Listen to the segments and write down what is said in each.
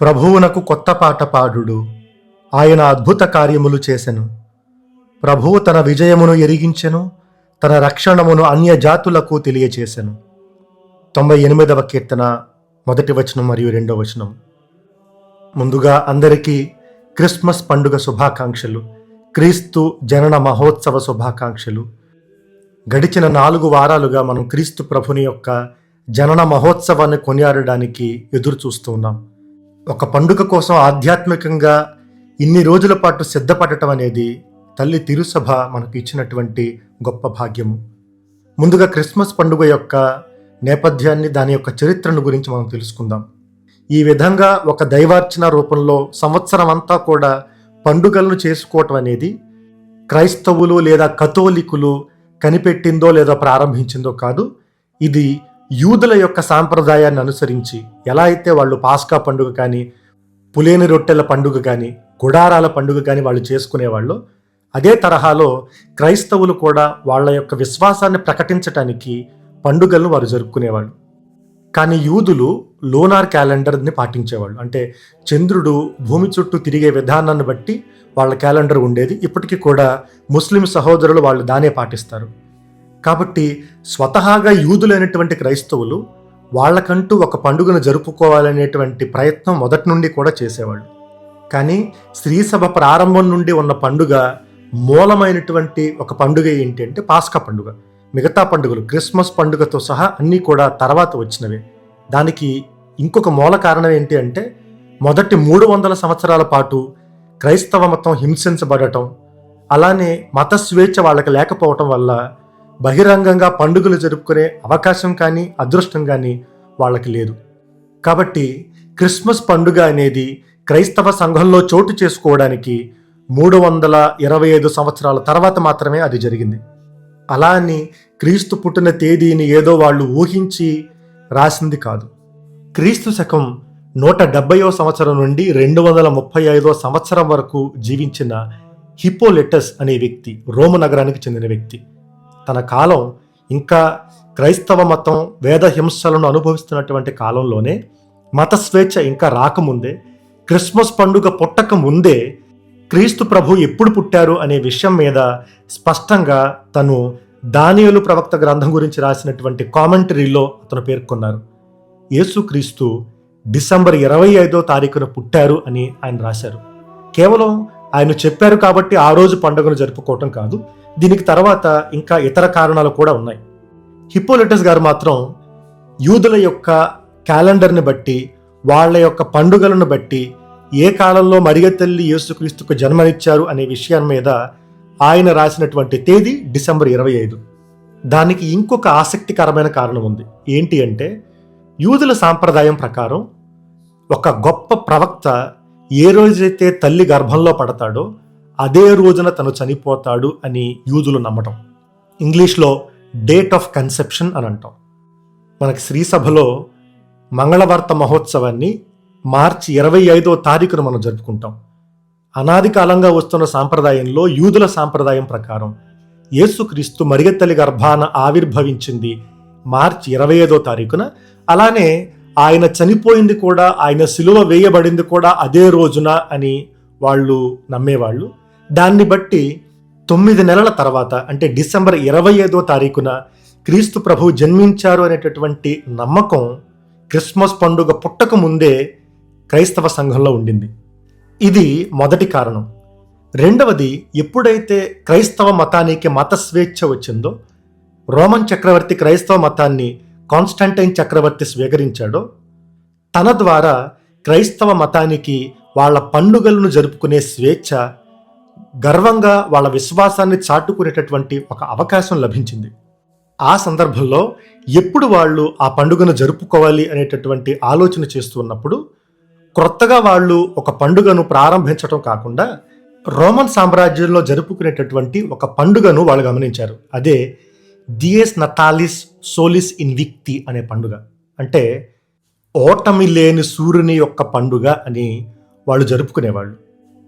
ప్రభువునకు కొత్త పాట పాడుడు. ఆయన అద్భుత కార్యములు చేసెను. ప్రభువు తన విజయమును ఎరిగించెను తన రక్షణమును అన్య జాతులకు తెలియచేసెను. తొంభై ఎనిమిదవ కీర్తన మొదటి వచనం మరియు రెండవ వచనం. ముందుగా అందరికీ క్రిస్మస్ పండుగ శుభాకాంక్షలు క్రీస్తు జనన మహోత్సవ శుభాకాంక్షలు. గడిచిన నాలుగు వారాలుగా మనం క్రీస్తు ప్రభుని యొక్క జనన మహోత్సవాన్ని కొనియాడడానికి ఎదురు చూస్తూ ఉన్నాం. ఒక పండుగ కోసం ఆధ్యాత్మికంగా ఇన్ని రోజుల పాటు సిద్ధపడటం అనేది తల్లి తిరుసభ మనకు ఇచ్చినటువంటి గొప్ప భాగ్యము. ముందుగా క్రిస్మస్ పండుగ యొక్క నేపథ్యాన్ని దాని యొక్క చరిత్రను గురించి మనం తెలుసుకుందాం. ఈ విధంగా ఒక దైవార్చన రూపంలో సంవత్సరం అంతా కూడా పండుగలను చేసుకోవటం అనేది క్రైస్తవులు లేదా కథోలికులు కనిపెట్టిందో లేదా ప్రారంభించిందో కాదు ఇది యూదుల యొక్క సాంప్రదాయాన్ని అనుసరించి ఎలా అయితే వాళ్ళు పాస్కా పండుగ కానీ పులేని రొట్టెల పండుగ కానీ గుడారాల పండుగ కానీ వాళ్ళు చేసుకునేవాళ్ళు అదే తరహాలో క్రైస్తవులు కూడా వాళ్ళ యొక్క విశ్వాసాన్ని ప్రకటించటానికి పండుగలను వారు జరుపుకునేవాళ్ళు. కానీ యూదులు లోనార్ క్యాలెండర్ని పాటించేవాళ్ళు. అంటే చంద్రుడు భూమి చుట్టూ తిరిగే విధానాన్ని బట్టి వాళ్ళ క్యాలెండర్ ఉండేది. ఇప్పటికీ కూడా ముస్లిం సహోదరులు వాళ్ళు దానే పాటిస్తారు. కాబట్టి స్వతహాగా యూదులైనటువంటి క్రైస్తవులు వాళ్ళకంటూ ఒక పండుగను జరుపుకోవాలనేటువంటి ప్రయత్నం మొదటి నుండి కూడా చేసేవాళ్ళు. కానీ స్త్రీసభ ప్రారంభం నుండి ఉన్న పండుగ మూలమైనటువంటి ఒక పండుగ ఏంటి అంటే పాస్కా పండుగ. మిగతా పండుగలు క్రిస్మస్ పండుగతో సహా అన్నీ కూడా తర్వాత వచ్చినవే. దానికి ఇంకొక మూల కారణం ఏంటి అంటే మొదటి మూడు వందల సంవత్సరాల పాటు క్రైస్తవ మతం హింసించబడటం అలానే మత స్వేచ్ఛ వాళ్ళకి లేకపోవటం వల్ల బహిరంగంగా పండుగలు జరుపుకునే అవకాశం కానీ అదృష్టం కానీ వాళ్ళకి లేదు. కాబట్టి క్రిస్మస్ పండుగ అనేది క్రైస్తవ సంఘంలో చోటు చేసుకోవడానికి మూడు వందల ఇరవై ఐదు సంవత్సరాల తర్వాత మాత్రమే అది జరిగింది. అలా అని క్రీస్తు పుట్టిన తేదీని ఏదో వాళ్ళు ఊహించి రాసింది కాదు. క్రీస్తు శకం నూట డెబ్బయో సంవత్సరం నుండి రెండు వందల ముప్పై ఐదో సంవత్సరం వరకు జీవించిన హిపోలెటస్ అనే వ్యక్తి రోము నగరానికి చెందిన వ్యక్తి. తన కాలం ఇంకా క్రైస్తవ మతం వేద హింసలను అనుభవిస్తున్నటువంటి కాలంలోనే మత స్వేచ్ఛ ఇంకా రాకముందే క్రిస్మస్ పండుగ పుట్టక ముందే క్రీస్తు ప్రభు ఎప్పుడు పుట్టారు అనే విషయం మీద స్పష్టంగా తను దానియలు ప్రవక్త గ్రంథం గురించి రాసినటువంటి కామెంటరీలో అతను పేర్కొన్నారు. యేసుక్రీస్తు డిసెంబర్ ఇరవై ఐదో తారీఖున పుట్టారు అని ఆయన రాశారు. కేవలం ఆయన చెప్పారు కాబట్టి ఆ రోజు పండుగను జరుపుకోవటం కాదు. దీనికి తర్వాత ఇంకా ఇతర కారణాలు కూడా ఉన్నాయి. హిపోలిటస్ గారు మాత్రం యూదుల యొక్క క్యాలెండర్ని బట్టి వాళ్ళ యొక్క పండుగలను బట్టి ఏ కాలంలో మరియ తల్లి యేసుక్రీస్తుకు జన్మనిచ్చారు అనే విషయం మీద ఆయన రాసినటువంటి తేదీ డిసెంబర్ ఇరవై ఐదు. దానికి ఇంకొక ఆసక్తికరమైన కారణం ఉంది. ఏంటి అంటే యూదుల సాంప్రదాయం ప్రకారం ఒక గొప్ప ప్రవక్త ఏ రోజైతే తల్లి గర్భంలో పడతాడో అదే రోజున తను చనిపోతాడు అని యూదులు నమ్మటం. ఇంగ్లీష్లో డేట్ ఆఫ్ కన్సెప్షన్ అని అంటాం. మనకి శ్రీసభలో మంగళవార్త మహోత్సవాన్ని మార్చి ఇరవై ఐదో తారీఖున మనం జరుపుకుంటాం. అనాది కాలంగా వస్తున్న సాంప్రదాయంలో యూదుల సాంప్రదాయం ప్రకారం యేసుక్రీస్తు మరిగత్తలి గర్భాన ఆవిర్భవించింది మార్చి ఇరవై ఐదో తారీఖున. అలానే ఆయన చనిపోయింది కూడా ఆయన సిలువ వేయబడింది కూడా అదే రోజున అని వాళ్ళు నమ్మేవాళ్ళు. దాన్ని బట్టి తొమ్మిది నెలల తర్వాత అంటే డిసెంబర్ ఇరవై ఐదో తారీఖున క్రీస్తు ప్రభు జన్మించారు అనేటటువంటి నమ్మకం క్రిస్మస్ పండుగ పుట్టక ముందే క్రైస్తవ సంఘంలో ఉండింది. ఇది మొదటి కారణం. రెండవది ఎప్పుడైతే క్రైస్తవ మతానికి మత స్వేచ్ఛ వచ్చిందో రోమన్ చక్రవర్తి క్రైస్తవ మతాన్ని కాన్స్టాంటైన్ చక్రవర్తి స్వీకరించాడో తన ద్వారా క్రైస్తవ మతానికి వాళ్ళ పండుగలను జరుపుకునే స్వేచ్ఛ గర్వంగా వాళ్ళ విశ్వాసాన్ని చాటుకునేటటువంటి ఒక అవకాశం లభించింది. ఆ సందర్భంలో ఎప్పుడు వాళ్ళు ఆ పండుగను జరుపుకోవాలి అనేటటువంటి ఆలోచన చేస్తున్నప్పుడు క్రొత్తగా వాళ్ళు ఒక పండుగను ప్రారంభించడం కాకుండా రోమన్ సామ్రాజ్యంలో జరుపుకునేటటువంటి ఒక పండుగను వాళ్ళు గమనించారు. అదే దియస్ నతాలిస్ సోలిస్ ఇన్విక్తి అనే పండుగ. అంటే ఓటమి లేని సూర్యుని యొక్క పండుగ అని వాళ్ళు జరుపుకునేవాళ్ళు.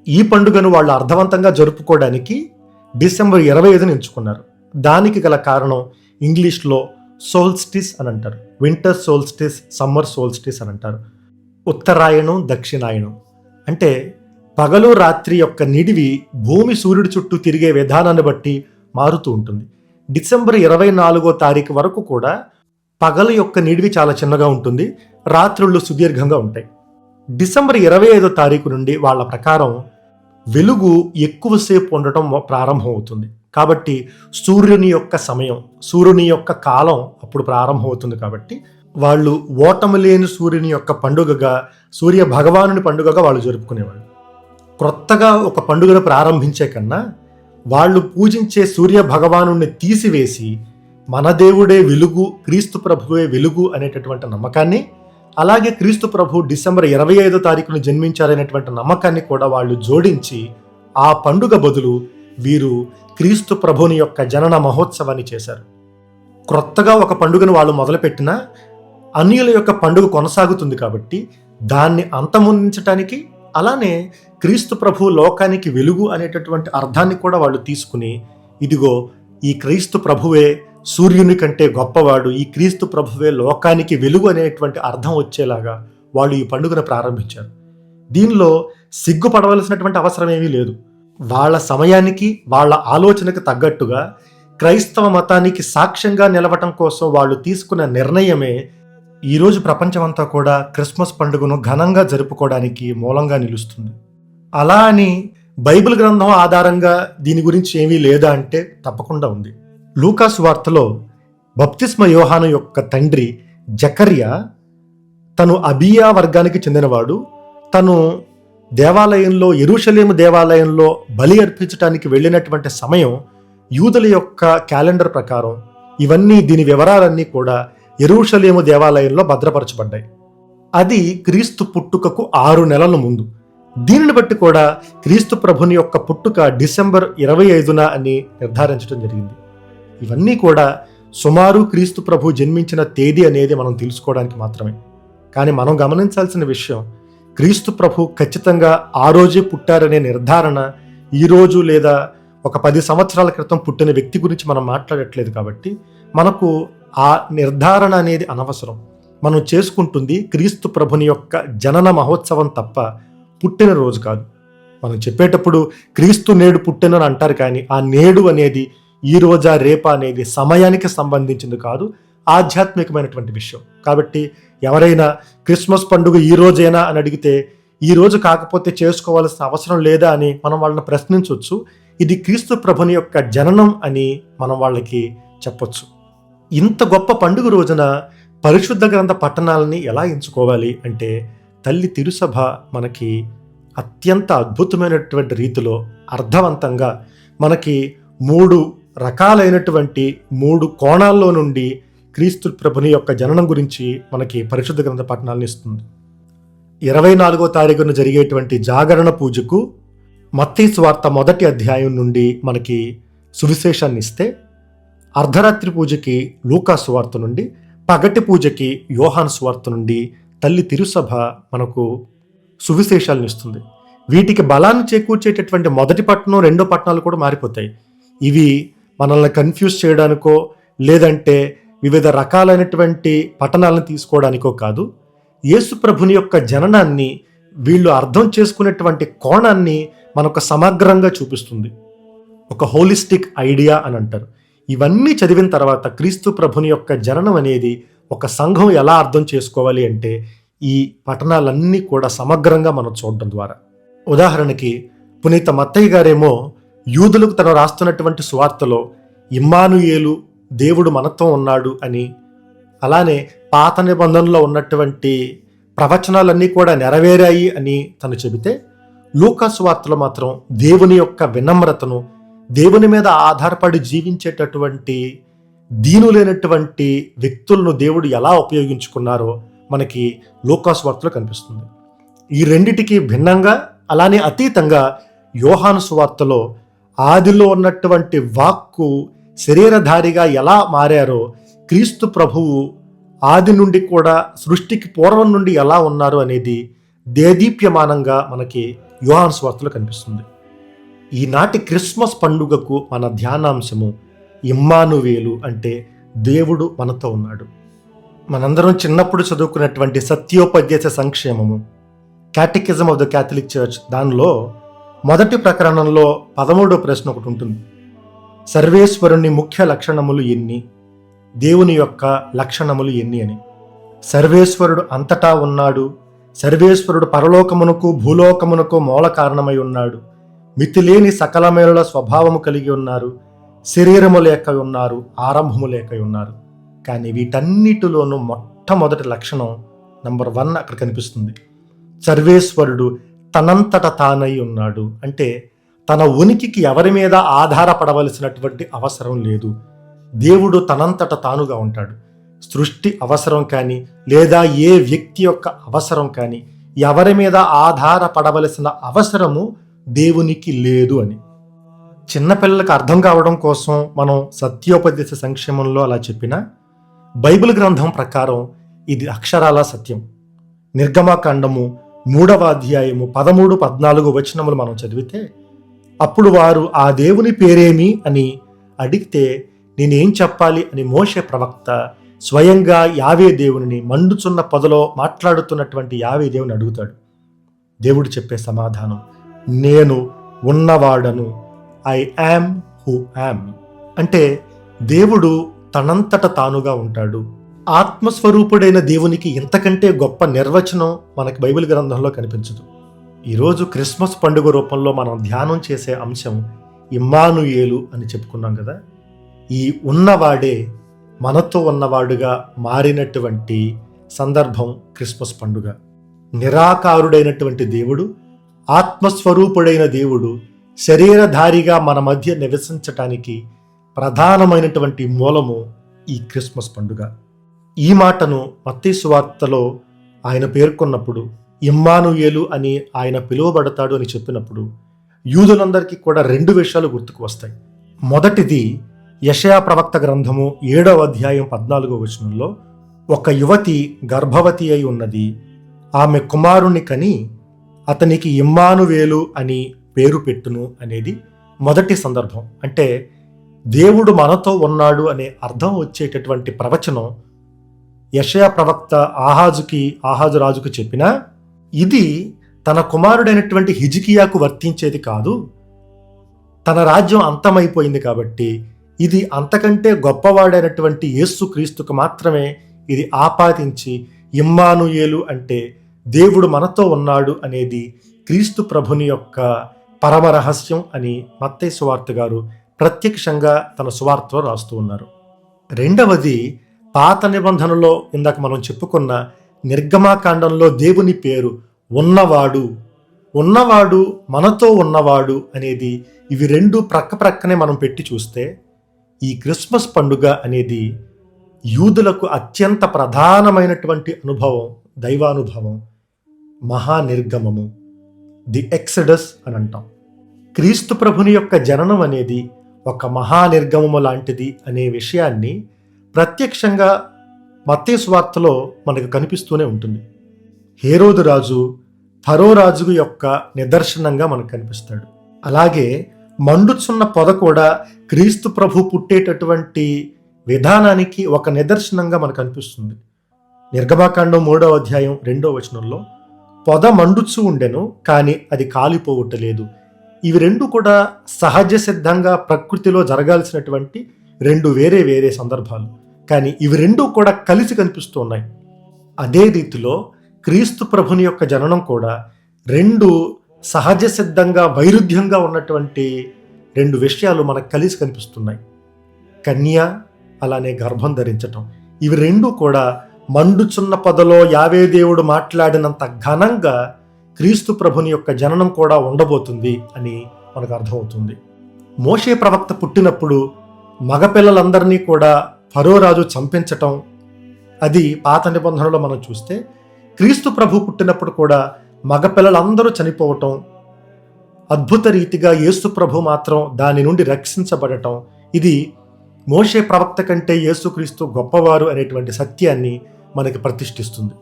ఈ పండుగను వాళ్ళు అర్థవంతంగా జరుపుకోవడానికి డిసెంబర్ ఇరవై ఐదుని ఎంచుకున్నారు. దానికి గల కారణం ఇంగ్లీష్లో సోల్స్టిస్ అని అంటారు. వింటర్ సోల్స్టిస్ సమ్మర్ సోల్స్టిస్ అని అంటారు. ఉత్తరాయణం దక్షిణాయనం అంటే పగలు రాత్రి యొక్క నిడివి భూమి సూర్యుడి చుట్టూ తిరిగే విధానాన్ని బట్టి మారుతూ ఉంటుంది. డిసెంబర్ ఇరవై నాలుగో తారీఖు వరకు కూడా పగలు యొక్క నిడివి చాలా చిన్నగా ఉంటుంది రాత్రుళ్ళు సుదీర్ఘంగా ఉంటాయి. డిసెంబర్ ఇరవై ఐదో తారీఖు నుండి వాళ్ళ ప్రకారం వెలుగు ఎక్కువసేపు ఉండటం ప్రారంభమవుతుంది. కాబట్టి సూర్యుని యొక్క సమయం సూర్యుని యొక్క కాలం అప్పుడు ప్రారంభమవుతుంది కాబట్టి వాళ్ళు ఓటమి లేని సూర్యుని యొక్క పండుగగా సూర్య భగవానుని పండుగగా వాళ్ళు జరుపుకునేవాళ్ళు. క్రొత్తగా ఒక పండుగను ప్రారంభించే కన్నా వాళ్ళు పూజించే సూర్య భగవాను తీసివేసి మన దేవుడే వెలుగు క్రీస్తు ప్రభువే వెలుగు అనేటటువంటి నమ్మకాన్ని అలాగే క్రీస్తు ప్రభు డిసెంబర్ ఇరవై ఐదో తారీఖును జన్మించారనేటువంటి నమ్మకాన్ని కూడా వాళ్ళు జోడించి ఆ పండుగ బదులు వీరు క్రీస్తు ప్రభుని యొక్క జనన మహోత్సవాన్ని చేశారు. క్రొత్తగా ఒక పండుగను వాళ్ళు మొదలుపెట్టినా అన్యుల యొక్క పండుగ కొనసాగుతుంది కాబట్టి దాన్ని అంతమొందించడానికి అలానే క్రీస్తు ప్రభు లోకానికి వెలుగు అనేటటువంటి అర్థాన్ని కూడా వాళ్ళు తీసుకుని ఇదిగో ఈ క్రీస్తు ప్రభువే సూర్యుని కంటే గొప్పవాడు ఈ క్రీస్తు ప్రభువే లోకానికి వెలుగు అనేటువంటి అర్థం వచ్చేలాగా వాళ్ళు ఈ పండుగను ప్రారంభించారు. దీనిలో సిగ్గుపడవలసినటువంటి అవసరం ఏమీ లేదు. వాళ్ళ సమయానికి వాళ్ళ ఆలోచనకు తగ్గట్టుగా క్రైస్తవ మతానికి సాక్ష్యంగా నిలవటం కోసం వాళ్ళు తీసుకున్న నిర్ణయమే ఈరోజు ప్రపంచమంతా కూడా క్రిస్మస్ పండుగను ఘనంగా జరుపుకోవడానికి మూలంగా నిలుస్తుంది. అలా అని బైబిల్ గ్రంథం ఆధారంగా దీని గురించి ఏమీ లేదా అంటే తప్పకుండా ఉంది. లూకాస్ వార్తలో బప్తిస్మ యోహాను యొక్క తండ్రి జకర్య తను అబియా వర్గానికి చెందినవాడు. తను దేవాలయంలో ఎరుషలేము దేవాలయంలో బలి అర్పించడానికి వెళ్ళినటువంటి సమయం యూదుల యొక్క క్యాలెండర్ ప్రకారం. ఇవన్నీ దీని వివరాలన్నీ కూడా ఎరుషలేము దేవాలయంలో భద్రపరచబడ్డాయి. అది క్రీస్తు పుట్టుకకు ఆరు నెలల ముందు. దీనిని బట్టి కూడా క్రీస్తు ప్రభుని యొక్క పుట్టుక డిసెంబర్ ఇరవై ఐదున అని నిర్ధారించడం జరిగింది. ఇవన్నీ కూడా సుమారు క్రీస్తు ప్రభు జన్మించిన తేదీ అనేది మనం తెలుసుకోవడానికి మాత్రమే. కానీ మనం గమనించాల్సిన విషయం క్రీస్తు ప్రభు ఖచ్చితంగా ఆ రోజే పుట్టారనే నిర్ధారణ ఈరోజు లేదా ఒక పది సంవత్సరాల క్రితం పుట్టిన వ్యక్తి గురించి మనం మాట్లాడట్లేదు కాబట్టి మనకు ఆ నిర్ధారణ అనేది అనవసరం. మనం చేసుకుంటుంది క్రీస్తు ప్రభుని యొక్క జనన మహోత్సవం తప్ప పుట్టినరోజు కాదు. మనం చెప్పేటప్పుడు క్రీస్తు నేడు పుట్టినని అంటారు కానీ ఆ నేడు అనేది ఈ రోజా రేపా అనేది సమయానికి సంబంధించింది కాదు. ఆధ్యాత్మికమైనటువంటి విషయం. కాబట్టి ఎవరైనా క్రిస్మస్ పండుగ ఈ రోజేనా అని అడిగితే ఈ రోజు కాకపోతే చేసుకోవాల్సిన అవసరం లేదా అని మనం వాళ్ళని ప్రశ్నించవచ్చు ఇది క్రీస్తు ప్రభుని యొక్క జననం అని మనం వాళ్ళకి చెప్పొచ్చు. ఇంత గొప్ప పండుగ రోజున పరిశుద్ధ గ్రంథ పట్టణాలని ఎలా ఎంచుకోవాలి అంటే తల్లి తిరుసభ మనకి అత్యంత అద్భుతమైనటువంటి రీతిలో అర్థవంతంగా మనకి మూడు రకాలైనటువంటి మూడు కోణాల్లో నుండి క్రీస్తు ప్రభుని యొక్క జననం గురించి మనకి పరిశుద్ధ గ్రంథ పట్టణాలను ఇస్తుంది. ఇరవై నాలుగో తారీఖున జరిగేటువంటి జాగరణ పూజకు మత్తీ స్వార్త మొదటి అధ్యాయం నుండి మనకి సువిశేషాన్ని ఇస్తే అర్ధరాత్రి పూజకి లూకా సువార్త నుండి పగటి పూజకి యోహాన్ స్వార్త నుండి తల్లి తిరుసభ మనకు సువిశేషాలను ఇస్తుంది. వీటికి బలాన్ని చేకూర్చేటటువంటి మొదటి పట్టణం రెండో పట్టణాలు కూడా మారిపోతాయి. ఇవి మనల్ని కన్ఫ్యూజ్ చేయడానికో లేదంటే వివిధ రకాలైనటువంటి పట్టణాలను తీసుకోవడానికో కాదు. యేసుప్రభుని యొక్క జననాన్ని వీళ్ళు అర్థం చేసుకునేటువంటి కోణాన్ని మనకు సమగ్రంగా చూపిస్తుంది. ఒక హోలిస్టిక్ ఐడియా అని అంటారు. ఇవన్నీ చదివిన తర్వాత క్రీస్తు ప్రభుని యొక్క జననం అనేది ఒక సంఘం ఎలా అర్థం చేసుకోవాలి అంటే ఈ పఠనాలన్నీ కూడా సమగ్రంగా మనం చూడడం ద్వారా. ఉదాహరణకి పునీత మత్తయ్య గారేమో యూదులకు తను రాస్తున్నటువంటి సువార్తలో ఇమ్మానుయేలు దేవుడు మనతో ఉన్నాడు అని అలానే పాత నిబంధనలో ఉన్నటువంటి ప్రవచనాలన్నీ కూడా నెరవేరాయి అని తను చెబితే లూకాసు వార్తలో మాత్రం దేవుని యొక్క వినమ్రతను దేవుని మీద ఆధారపడి జీవించేటటువంటి దీనులైనటువంటి వ్యక్తులను దేవుడు ఎలా ఉపయోగించుకున్నారో మనకి లోకాస్ వార్తలో కనిపిస్తుంది. ఈ రెండిటికి భిన్నంగా అలానే అతీతంగా యోహాను సువార్తలో ఆదిలో ఉన్నటువంటి వాక్కు శరీరధారిగా ఎలా మారారో క్రీస్తు ప్రభువు ఆది నుండి కూడా సృష్టికి పూర్వం నుండి ఎలా ఉన్నారు అనేది దేదీప్యమానంగా మనకి యోహాను స్వార్తలో కనిపిస్తుంది. ఈనాటి క్రిస్మస్ పండుగకు మన ధ్యానాంశము ఇమ్మానువేలు అంటే దేవుడు మనతో ఉన్నాడు. మనందరం చిన్నప్పుడు చదువుకున్నటువంటి సత్యోపదేశ సంక్షేమము catechism of the Catholic church దానిలో మొదటి ప్రకరణంలో పదమూడో ప్రశ్న ఒకటి ఉంటుంది. సర్వేశ్వరుని ముఖ్య లక్షణములు ఎన్ని? దేవుని యొక్క లక్షణములు ఎన్ని అని. సర్వేశ్వరుడు అంతటా ఉన్నాడు. సర్వేశ్వరుడు పరలోకమునకు భూలోకమునకు మూల కారణమై ఉన్నాడు. మితిలేని సకలమేళ స్వభావము కలిగి ఉన్నారు శరీరము లేక ఉన్నారు ఆరంభము లేక ఉన్నారు. కానీ వీటన్నిటిలోనూ మొట్టమొదటి లక్షణం నంబర్ వన్ అక్కడ కనిపిస్తుంది. సర్వేశ్వరుడు తనంతట తానై ఉన్నాడు. అంటే తన ఉనికికి ఎవరి మీద ఆధారపడవలసినటువంటి అవసరం లేదు. దేవుడు తనంతట తానుగా ఉంటాడు. సృష్టి అవసరం కానీ లేదా ఏ వ్యక్తి యొక్క అవసరం కానీ ఎవరి మీద ఆధారపడవలసిన అవసరము దేవునికి లేదు అని. చిన్నపిల్లలకు అర్థం కావడం కోసం మనం సత్యోపదేశ సంక్షేమంలో అలా చెప్పిన బైబిల్ గ్రంథం ప్రకారం ఇది అక్షరాల సత్యం. నిర్గమాకాండము మూడవ అధ్యాయము పదమూడు పద్నాలుగు వచనములు మనం చదివితే అప్పుడు వారు ఆ దేవుని పేరేమి అని అడిగితే నేనేం చెప్పాలి అని మోషే ప్రవక్త స్వయంగా యావే దేవుని మండుచున్న పొదలో మాట్లాడుతున్నటువంటి యావే దేవుని అడుగుతాడు. దేవుడు చెప్పే సమాధానం. నేను ఉన్నవాడను. ఐ యామ్ హూ యామ్ అంటే దేవుడు తనంతట తానుగా ఉంటాడు. ఆత్మస్వరూపుడైన దేవునికి ఇంతకంటే గొప్ప నిర్వచనం మనకి బైబిల్ గ్రంథంలో కనిపించదు. ఈరోజు క్రిస్మస్ పండుగ రూపంలో మనం ధ్యానం చేసే అంశం ఇమ్మానుయేలు అని చెప్పుకున్నాం కదా. ఈ ఉన్నవాడే మనతో ఉన్నవాడుగా మారినటువంటి సందర్భం క్రిస్మస్ పండుగ. నిరాకారుడైనటువంటి దేవుడు ఆత్మస్వరూపుడైన దేవుడు శరీరధారిగా మన మధ్య నివసించటానికి ప్రధానమైనటువంటి మూలము ఈ క్రిస్మస్ పండుగ. ఈ మాటను మత్తీసు వార్తలో ఆయన పేర్కొన్నప్పుడు ఇమ్మానుయేలు అని ఆయన పిలువబడతాడు అని చెప్పినప్పుడు యూదులందరికీ కూడా రెండు విషయాలు గుర్తుకు వస్తాయి. మొదటిది యషయా ప్రవక్త గ్రంథము ఏడవ అధ్యాయం పద్నాలుగో వచనంలో ఒక యువతి గర్భవతి అయి ఉన్నది ఆమె కుమారుని కని అతనికి ఇమ్మానువేలు అని పేరు పెట్టును అనేది మొదటి సందర్భం. అంటే దేవుడు మనతో ఉన్నాడు అనే అర్థం వచ్చేటటువంటి ప్రవచనం యషయా ప్రవక్త ఆహాజుకి ఆహాజు రాజుకు చెప్పిన ఇది తన కుమారుడైనటువంటి హిజికియాకు వర్తించేది కాదు తన రాజ్యం అంతమైపోయింది కాబట్టి ఇది అంతకంటే గొప్పవాడైనటువంటి యేసు క్రీస్తుకు మాత్రమే ఇది ఆపాదించి ఇమ్మానుయేలు అంటే దేవుడు మనతో ఉన్నాడు అనేది క్రీస్తు ప్రభుని యొక్క పరమ రహస్యం అని మత్తయ్య సువార్త గారు ప్రత్యక్షంగా తన సువార్తలో రాస్తూ ఉన్నారు. రెండవది పాత నిబంధనలో ఇందాక మనం చెప్పుకున్న నిర్గమాకాండంలో దేవుని పేరు ఉన్నవాడు ఉన్నవాడు మనతో ఉన్నవాడు అనేది ఇవి రెండు ప్రక్క ప్రక్కనే మనం పెట్టి చూస్తే ఈ క్రిస్మస్ పండుగ అనేది యూదులకు అత్యంత ప్రధానమైనటువంటి అనుభవం దైవానుభవం. మహానిర్గమము. ది ఎక్సడస్ అని అంటాం. క్రీస్తు ప్రభుని యొక్క జననం అనేది ఒక మహానిర్గమము లాంటిది అనే విషయాన్ని ప్రత్యక్షంగా మత్స్వార్తలో వార్తలో మనకు కనిపిస్తూనే ఉంటుంది. హేరోదు రాజు ఫరో రాజు యొక్క నిదర్శనంగా మనకు కనిపిస్తాడు. అలాగే మండుచున్న పొద కూడా క్రీస్తు ప్రభు పుట్టేటటువంటి విధానానికి ఒక నిదర్శనంగా మనకు అనిపిస్తుంది నిర్గమాకాండం మూడవ అధ్యాయం రెండవ వచనంలో పొద మండుచు ఉండెను కానీ అది కాలిపోవటలేదు. ఇవి రెండు కూడా సహజ సిద్ధంగా ప్రకృతిలో జరగాల్సినటువంటి రెండు వేరే వేరే సందర్భాలు. కానీ ఇవి రెండు కూడా కలిసి కనిపిస్తూ ఉన్నాయి. అదే రీతిలో క్రీస్తు ప్రభుని యొక్క జననం కూడా రెండు సహజ సిద్ధంగా వైరుధ్యంగా ఉన్నటువంటి రెండు విషయాలు మనకు కలిసి కనిపిస్తున్నాయి. కన్య అలానే గర్భం ధరించటం. ఇవి రెండు కూడా మండుచున్న పొదలో యావే దేవుడు మాట్లాడినంత ఘనంగా క్రీస్తు ప్రభుని యొక్క జననం కూడా ఉండబోతుంది అని మనకు అర్థమవుతుంది. మోషే ప్రవక్త పుట్టినప్పుడు మగపిల్లలందరినీ కూడా ఫరోరాజు చంపించటం అది పాత నిబంధనలో మనం చూస్తే క్రీస్తు ప్రభు పుట్టినప్పుడు కూడా మగపిల్లలందరూ చనిపోవటం అద్భుత రీతిగా యేసు ప్రభు మాత్రం దాని నుండి రక్షించబడటం ఇది మోషే ప్రవక్త కంటే యేసుక్రీస్తు గొప్పవారు అనేటువంటి సత్యాన్ని మనకి ప్రతిష్ఠిస్తుంది.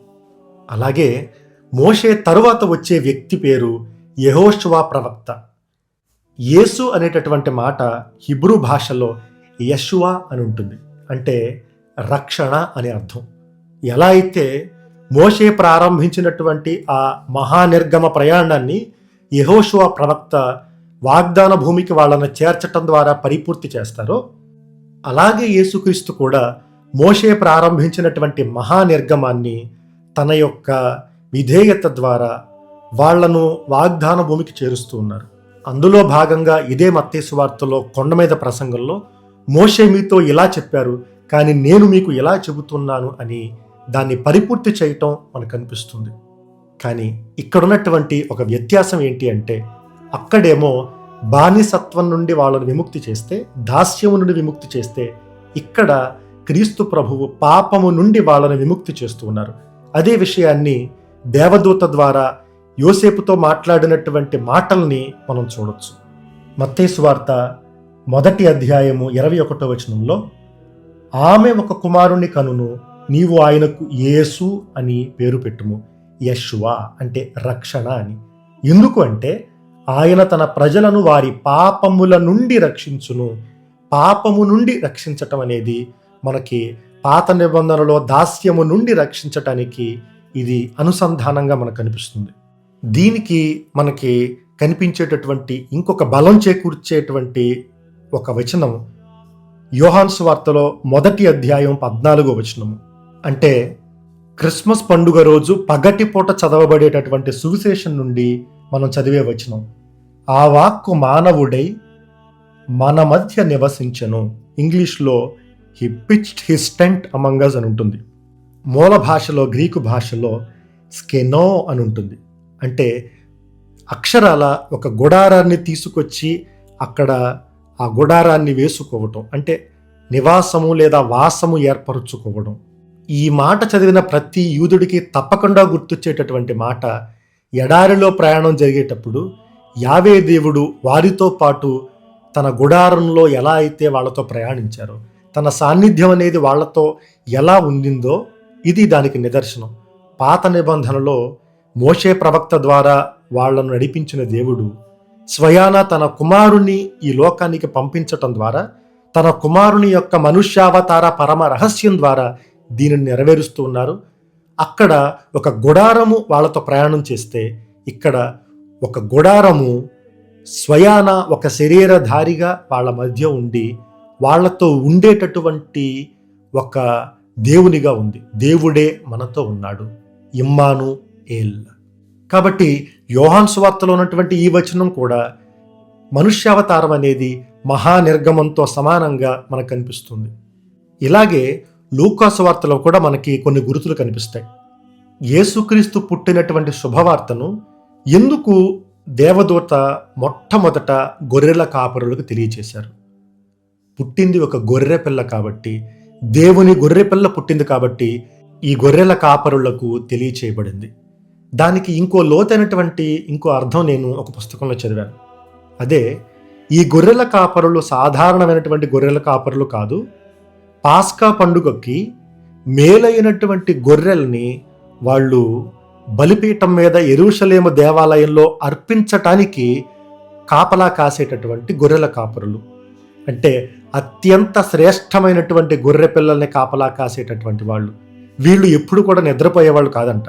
అలాగే మోషే తరువాత వచ్చే వ్యక్తి పేరు యహోష్వా ప్రవక్త. యేసు అనేటటువంటి మాట హిబ్రూ భాషలో యశువా అని ఉంటుంది. అంటే రక్షణ అనే అర్థం. ఎలా అయితే మోషే ప్రారంభించినటువంటి ఆ మహానిర్గమ ప్రయాణాన్ని యహోషువా ప్రవక్త వాగ్దాన భూమికి వాళ్ళను చేర్చటం ద్వారా పరిపూర్తి చేస్తారో అలాగే యేసుక్రీస్తు కూడా మోషే ప్రారంభించినటువంటి మహానిర్గమాన్ని తన యొక్క విధేయత ద్వారా వాళ్ళను వాగ్దాన భూమికి చేరుస్తూ ఉన్నారు. అందులో భాగంగా ఇదే మత్తేసు వార్తలో కొండ మీద ప్రసంగంలో మోషే మీతో ఇలా చెప్పారు కానీ నేను మీకు ఇలా చెబుతున్నాను అని దాన్ని పరిపూర్తి చేయటం మనకు అనిపిస్తుంది. కానీ ఇక్కడున్నటువంటి ఒక వ్యత్యాసం ఏంటి అంటే అక్కడేమో బానిసత్వం నుండి వాళ్ళను విముక్తి చేస్తే దాస్యము నుండి విముక్తి చేస్తే ఇక్కడ క్రీస్తు ప్రభువు పాపము నుండి వాళ్ళని విముక్తి చేస్తూ ఉన్నారు. అదే విషయాన్ని దేవదూత ద్వారా యోసేపుతో మాట్లాడినటువంటి మాటల్ని మనం చూడొచ్చు. మత్తేసు వార్త మొదటి అధ్యాయము ఇరవై ఒకటో వచనంలో ఆమె ఒక కుమారుణ్ణి కనును నీవు ఆయనకు యేసు అని పేరు పెట్టుము. యశ్వా అంటే రక్షణ అని. ఎందుకు అంటే ఆయన తన ప్రజలను వారి పాపముల నుండి రక్షించును. పాపము నుండి రక్షించటం అనేది మనకి పాత నిబంధనలో దాస్యము నుండి రక్షించటానికి ఇది అనుసంధానంగా మనకు కనిపిస్తుంది. దీనికి మనకి కనిపించేటటువంటి ఇంకొక బలం చేకూర్చేటువంటి ఒక వచనం యోహాన్స్ వార్తలో మొదటి అధ్యాయం పద్నాలుగో వచనము. అంటే క్రిస్మస్ పండుగ రోజు పగటిపూట చదవబడేటటువంటి సువిశేషం నుండి మనం చదివే వచనం. ఆ వాక్కు మానవుడై మన మధ్య నివసించను ఇంగ్లీష్లో he pitched his tent amongst అని ఉంటుంది. మూల భాషలో గ్రీకు భాషలో స్కెనో అని ఉంటుంది. అంటే అక్షరాల ఒక గుడారాన్ని తీసుకొచ్చి అక్కడ ఆ గుడారాన్ని వేసుకోవటం. అంటే నివాసము లేదా వాసము ఏర్పరచుకోవడం. ఈ మాట చదివిన ప్రతి యూదుడికి తప్పకుండా గుర్తొచ్చేటటువంటి మాట ఎడారిలో ప్రయాణం జరిగేటప్పుడు యావే దేవుడు వారితో పాటు తన గుడారంలో ఎలా అయితే వాళ్ళతో ప్రయాణించారో తన సాన్నిధ్యం అనేది వాళ్ళతో ఎలా ఉండిందో ఇది దానికి నిదర్శనం. పాత నిబంధనలో మోషే ప్రవక్త ద్వారా వాళ్ళను నడిపించిన దేవుడు స్వయాన తన కుమారుని ఈ లోకానికి పంపించటం ద్వారా తన కుమారుని యొక్క మనుష్యావతార పరమ రహస్యం ద్వారా దీనిని నెరవేరుస్తూ ఉన్నారు. అక్కడ ఒక గుడారము వాళ్ళతో ప్రయాణం చేస్తే ఇక్కడ ఒక గుడారము స్వయాన ఒక శరీరధారిగా వాళ్ళ మధ్య ఉండి వాళ్ళతో ఉండేటటువంటి ఒక దేవునిగా ఉంది. దేవుడే మనతో ఉన్నాడు. ఇమ్మాను ఏల్. కాబట్టి యోహాన్ సువార్తలో ఉన్నటువంటి ఈ వచనం కూడా మనుష్యావతారం అనేది మహానిర్గమంతో సమానంగా మనకు కనిపిస్తుంది. ఇలాగే లూకాసు వార్తలో కూడా మనకి కొన్ని గురుతులు కనిపిస్తాయి. యేసుక్రీస్తు పుట్టినటువంటి శుభవార్తను ఎందుకు దేవదూత మొట్టమొదట గొర్రెల కాపరులకు తెలియచేశారు? పుట్టింది ఒక గొర్రె పిల్ల కాబట్టి దేవుని గొర్రె పిల్ల పుట్టింది కాబట్టి ఈ గొర్రెల కాపరులకు తెలియచేయబడింది. దానికి ఇంకో లోతైనటువంటి ఇంకో అర్థం నేను ఒక పుస్తకంలో చదివాను. అదే ఈ గొర్రెల కాపరులు సాధారణమైనటువంటి గొర్రెల కాపరులు కాదు పాస్కా పండుగకి మేలైనటువంటి గొర్రెల్ని వాళ్ళు బలిపీఠం మీద ఎరుషలేము దేవాలయంలో అర్పించటానికి కాపలా కాసేటటువంటి గొర్రెల కాపరులు. అంటే అత్యంత శ్రేష్టమైనటువంటి గొర్రె పిల్లల్ని కాపలా కాసేటటువంటి వాళ్ళు. వీళ్ళు ఎప్పుడు కూడా నిద్రపోయేవాళ్ళు కాదంట.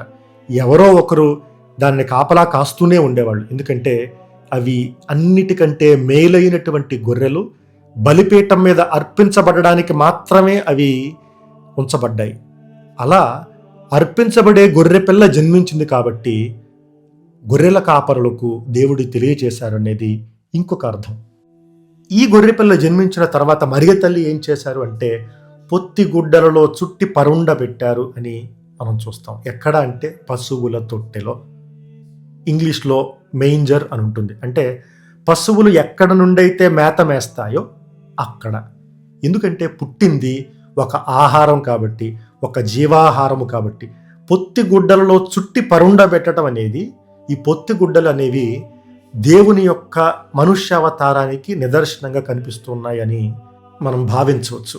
ఎవరో ఒకరు దాన్ని కాపలా కాస్తూనే ఉండేవాళ్ళు. ఎందుకంటే అవి అన్నిటికంటే మేలైనటువంటి గొర్రెలు బలిపీఠం మీద అర్పించబడడానికి మాత్రమే అవి ఉంచబడ్డాయి. అలా అర్పించబడే గొర్రె పిల్ల జన్మించింది కాబట్టి గొర్రెల కాపరులకు దేవుడు తెలియజేశారనేది ఇంకొక అర్థం. ఈ గొర్రెపిల్ల జన్మించిన తర్వాత మరియ తల్లి ఏం చేశారు అంటే పొత్తి గుడ్డలలో చుట్టి పరుండ పెట్టారు అని మనం చూస్తాం. ఎక్కడ అంటే పశువుల తొట్టెలో. ఇంగ్లీష్లో మెయింజర్ అని ఉంటుంది. అంటే పశువులు ఎక్కడ నుండైతే మేత మేస్తాయో అక్కడ. ఎందుకంటే పుట్టింది ఒక ఆహారం కాబట్టి ఒక జీవాహారము కాబట్టి. పొత్తి గుడ్డలలో చుట్టి పరుండ పెట్టడం అనేది ఈ పొత్తి గుడ్డలు అనేవి దేవుని యొక్క మనుష్యావతారానికి నిదర్శనంగా కనిపిస్తున్నాయని మనం భావించవచ్చు.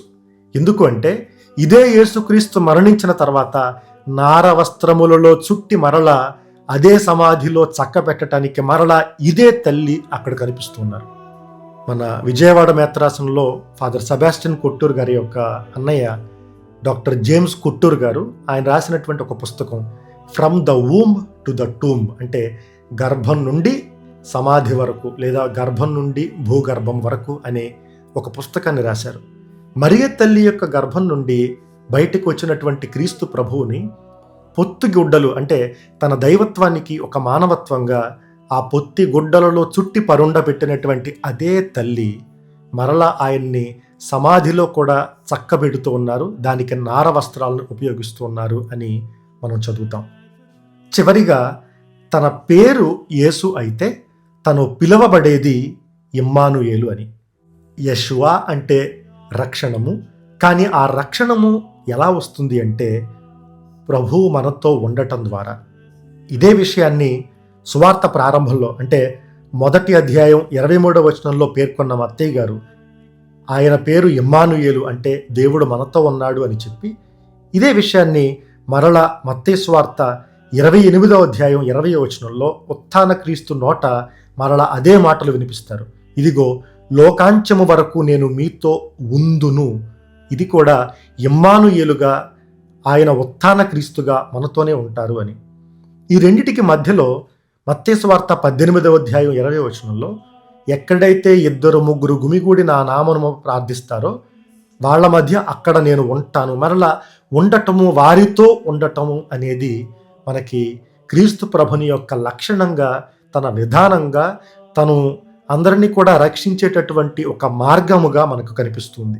ఎందుకు అంటే ఇదే యేసుక్రీస్తు మరణించిన తర్వాత నార వస్త్రములలో చుట్టి మరల అదే సమాధిలో చక్క పెట్టడానికి మరల ఇదే తల్లి అక్కడ కనిపిస్తున్నారు. మన విజయవాడ మేత్రాసనంలో ఫాదర్ సెబాస్టిన్ కొట్టూరు గారి యొక్క అన్నయ్య డాక్టర్ జేమ్స్ కుట్టూర్ గారు ఆయన రాసినటువంటి ఒక పుస్తకం from the womb to the tomb అంటే గర్భం నుండి సమాధి వరకు లేదా గర్భం నుండి భూగర్భం వరకు అనే ఒక పుస్తకాన్ని రాశారు. మరియ తల్లి యొక్క గర్భం నుండి బయటకు వచ్చినటువంటి క్రీస్తు ప్రభువుని పొత్తిగుడ్డలు అంటే తన దైవత్వానికి ఒక మానవత్వంగా ఆ పొత్తి గుడ్డలలో చుట్టి పరుండ పెట్టినటువంటి అదే తల్లి మరలా ఆయన్ని సమాధిలో కూడా చక్కబెడుతూ ఉన్నారు. దానికి నార వస్త్రాలను ఉపయోగిస్తూ ఉన్నారు అని మనం చదువుతాం. చివరిగా తన పేరు యేసు అయితే తను పిలవబడేది ఇమ్మానుయేలు అని. యశువా అంటే రక్షణము. కానీ ఆ రక్షణము ఎలా వస్తుంది అంటే ప్రభువు మనతో ఉండటం ద్వారా. ఇదే విషయాన్ని సువార్త ప్రారంభంలో అంటే మొదటి అధ్యాయం ఇరవై మూడవ వచనంలో పేర్కొన్న మత్తయ్య గారు ఆయన పేరు ఇమ్మానుయేలు అంటే దేవుడు మనతో ఉన్నాడు అని చెప్పి ఇదే విషయాన్ని మరల మత్తయ్య స్వార్త ఇరవై ఎనిమిదవ అధ్యాయం ఇరవై వచనంలో ఉత్థాన క్రీస్తు నోట మరల అదే మాటలు వినిపిస్తారు. ఇదిగో లోకాంచము వరకు నేను మీతో ఉందును. ఇది కూడా ఇమ్మానుయేలుగా ఆయన ఉత్థాన క్రీస్తుగా మనతోనే ఉంటారు అని. ఈ రెండిటికి మధ్యలో మత్తేశ్వార్త పద్దెనిమిదవ అధ్యాయం ఇరవై వచనంలో ఎక్కడైతే ఇద్దరు ముగ్గురు గుమిగూడి నా నామను ప్రార్థిస్తారో వాళ్ళ మధ్య అక్కడ నేను ఉంటాను. మరలా ఉండటము వారితో ఉండటము అనేది మనకి క్రీస్తు ప్రభుని యొక్క లక్షణంగా తన విధానంగా తను అందరినీ కూడా రక్షించేటటువంటి ఒక మార్గముగా మనకు కనిపిస్తుంది.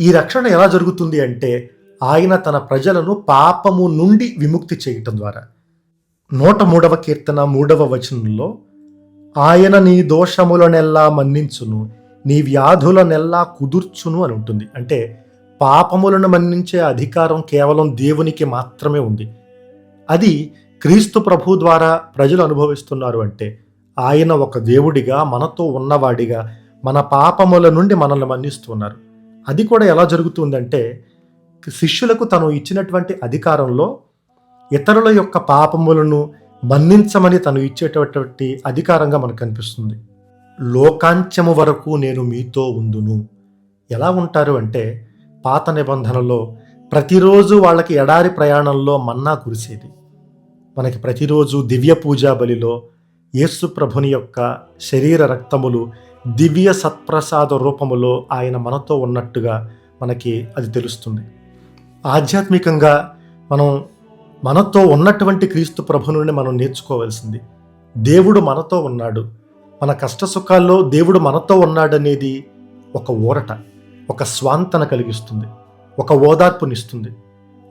ఈ రక్షణ ఎలా జరుగుతుంది అంటే ఆయన తన ప్రజలను పాపము నుండి విముక్తి చేయటం ద్వారా. నూట మూడవ కీర్తన మూడవ వచనంలో ఆయన నీ దోషములనెల్లా మన్నించును నీ వ్యాధులనెల్లా కుదుర్చును అని ఉంటుంది. అంటే పాపములను మన్నించే అధికారం కేవలం దేవునికి మాత్రమే ఉంది. అది క్రీస్తు ప్రభు ద్వారా ప్రజలు అనుభవిస్తున్నారు అంటే ఆయన ఒక దేవుడిగా మనతో ఉన్నవాడిగా మన పాపముల నుండి మనల్ని మన్నిస్తున్నారు. అది కూడా ఎలా జరుగుతుందంటే శిష్యులకు తను ఇచ్చినటువంటి అధికారంలో ఇతరుల యొక్క పాపములను మన్నించమని తను ఇచ్చేటటువంటి అధికారంగా మనకు కనిపిస్తుంది. లోకాంత్యము వరకు నేను మీతో ఉందును. ఎలా ఉంటారు అంటే పాత నిబంధనలో ప్రతిరోజు వాళ్ళకి ఎడారి ప్రయాణంలో మన్నా కురిసేది. మనకి ప్రతిరోజు దివ్య పూజా బలిలో యేసు ప్రభుని యొక్క శరీర రక్తములు దివ్య సత్ప్రసాద రూపములో ఆయన మనతో ఉన్నట్టుగా మనకి అది తెలుస్తుంది. ఆధ్యాత్మికంగా మనం మనతో ఉన్నటువంటి క్రీస్తు ప్రభు నుండి మనం నేర్చుకోవాల్సింది. దేవుడు మనతో ఉన్నాడు. మన కష్ట సుఖాల్లో దేవుడు మనతో ఉన్నాడనేది ఒక ఊరట ఒక స్వాంతన కలిగిస్తుంది ఒక ఓదార్పునిస్తుంది.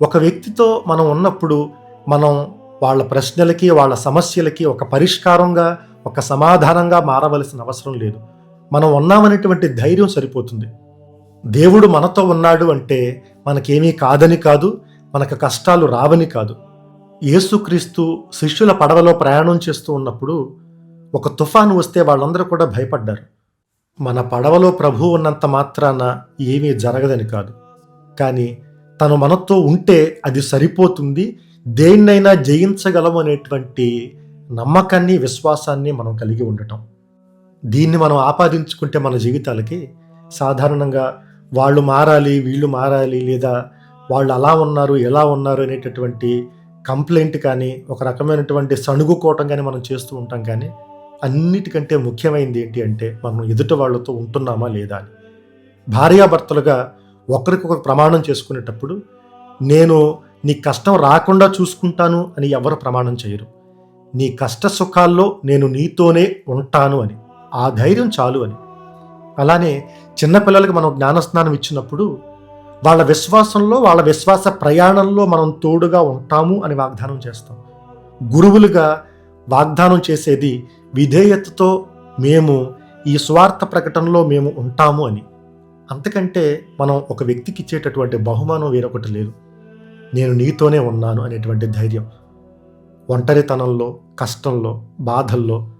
ఒక వ్యక్తితో మనం ఉన్నప్పుడు మనం వాళ్ళ ప్రశ్నలకి వాళ్ళ సమస్యలకి ఒక పరిష్కారంగా ఒక సమాధానంగా మారవలసిన అవసరం లేదు. మనం ఉన్నామనేటువంటి ధైర్యం సరిపోతుంది. దేవుడు మనతో ఉన్నాడు అంటే మనకేమీ కాదని కాదు మనకు కష్టాలు రావని కాదు. యేసుక్రీస్తు శిష్యుల పడవలో ప్రయాణం చేస్తూ ఉన్నప్పుడు ఒక తుఫాను వస్తే వాళ్ళందరూ కూడా భయపడ్డారు. మన పడవలో ప్రభు ఉన్నంత మాత్రాన ఏమీ జరగదని కాదు. కానీ తను మనతో ఉంటే అది సరిపోతుంది దేన్నైనా జయించగలం అనేటువంటి నమ్మకాన్ని విశ్వాసాన్ని మనం కలిగి ఉండటం. దీన్ని మనం ఆపాదించుకుంటే మన జీవితాలకి సాధారణంగా వాళ్ళు మారాలి వీళ్ళు మారాలి లేదా వాళ్ళు అలా ఉన్నారు ఎలా ఉన్నారు అనేటటువంటి కంప్లైంట్ కానీ ఒక రకమైనటువంటి సణుగుకోవటం కానీ మనం చేస్తూ ఉంటాం కానీ అన్నిటికంటే ముఖ్యమైనది ఏంటి అంటే మనం ఎదుటి వాళ్ళతో ఉంటున్నామా లేదా అని. భార్యాభర్తలుగా ఒకరికొకరు ప్రమాణం చేసుకునేటప్పుడు నేను నీ కష్టం రాకుండా చూసుకుంటాను అని ఎవరు ప్రమాణం చేయరు. నీ కష్ట సుఖాల్లో నేను నీతోనే ఉంటాను అని. ఆ ధైర్యం చాలు అని. అలానే చిన్నపిల్లలకి మనం జ్ఞానస్నానం ఇచ్చినప్పుడు వాళ్ళ విశ్వాసంలో వాళ్ళ విశ్వాస ప్రయాణంలో మనం తోడుగా ఉంటాము అని వాగ్దానం చేస్తాం. గురువులుగా వాగ్దానం చేసేది విధేయతతో మేము ఈ స్వార్థ ప్రకటనలో మేము ఉంటాము అని. అంతకంటే మనం ఒక వ్యక్తికి ఇచ్చేటటువంటి బహుమానం వేరొకటి లేదు. నేను నీతోనే ఉన్నాను అనేటువంటి ధైర్యం. ఒంటరితనంలో కష్టంలో బాధల్లో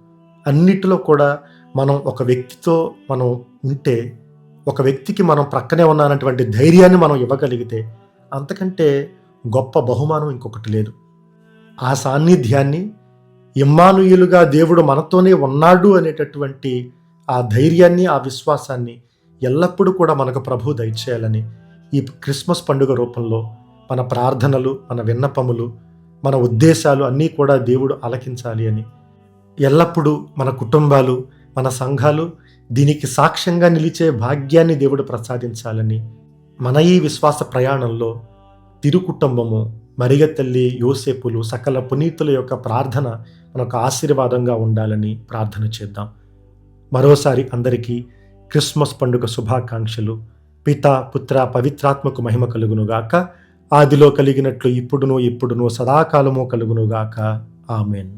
అన్నిటిలో కూడా మనం ఒక వ్యక్తితో మనం ఉంటే ఒక వ్యక్తికి మనం ప్రక్కనే ఉన్నానటువంటి ధైర్యాన్ని మనం ఇవ్వగలిగితే అంతకంటే గొప్ప బహుమానం ఇంకొకటి లేదు. ఆ సాన్నిధ్యాన్ని ఇమ్మానుయులుగా దేవుడు మనతోనే ఉన్నాడు అనేటటువంటి ఆ ధైర్యాన్ని ఆ విశ్వాసాన్ని ఎల్లప్పుడూ కూడా మనకు ప్రభు దయచేయాలని ఈ క్రిస్మస్ పండుగ రూపంలో మన ప్రార్థనలు మన విన్నపములు మన ఉద్దేశాలు అన్నీ కూడా దేవుడు ఆలకించాలి అని. ఎల్లప్పుడూ మన కుటుంబాలు మన సంఘాలు దీనికి సాక్ష్యంగా నిలిచే భాగ్యాన్ని దేవుడు ప్రసాదించాలని మన ఈ విశ్వాస ప్రయాణంలో తిరు కుటుంబము మరిగ తల్లి యోసేపులు సకల పునీతుల యొక్క ప్రార్థన మనకు ఆశీర్వాదంగా ఉండాలని ప్రార్థన చేద్దాం. మరోసారి అందరికీ క్రిస్మస్ పండుగ శుభాకాంక్షలు. పిత పుత్ర పవిత్రాత్మకు మహిమ కలుగునుగాక. ఆదిలో కలిగినట్లు ఇప్పుడునో ఇప్పుడును సదాకాలము కలుగునుగాక. ఆమెన్.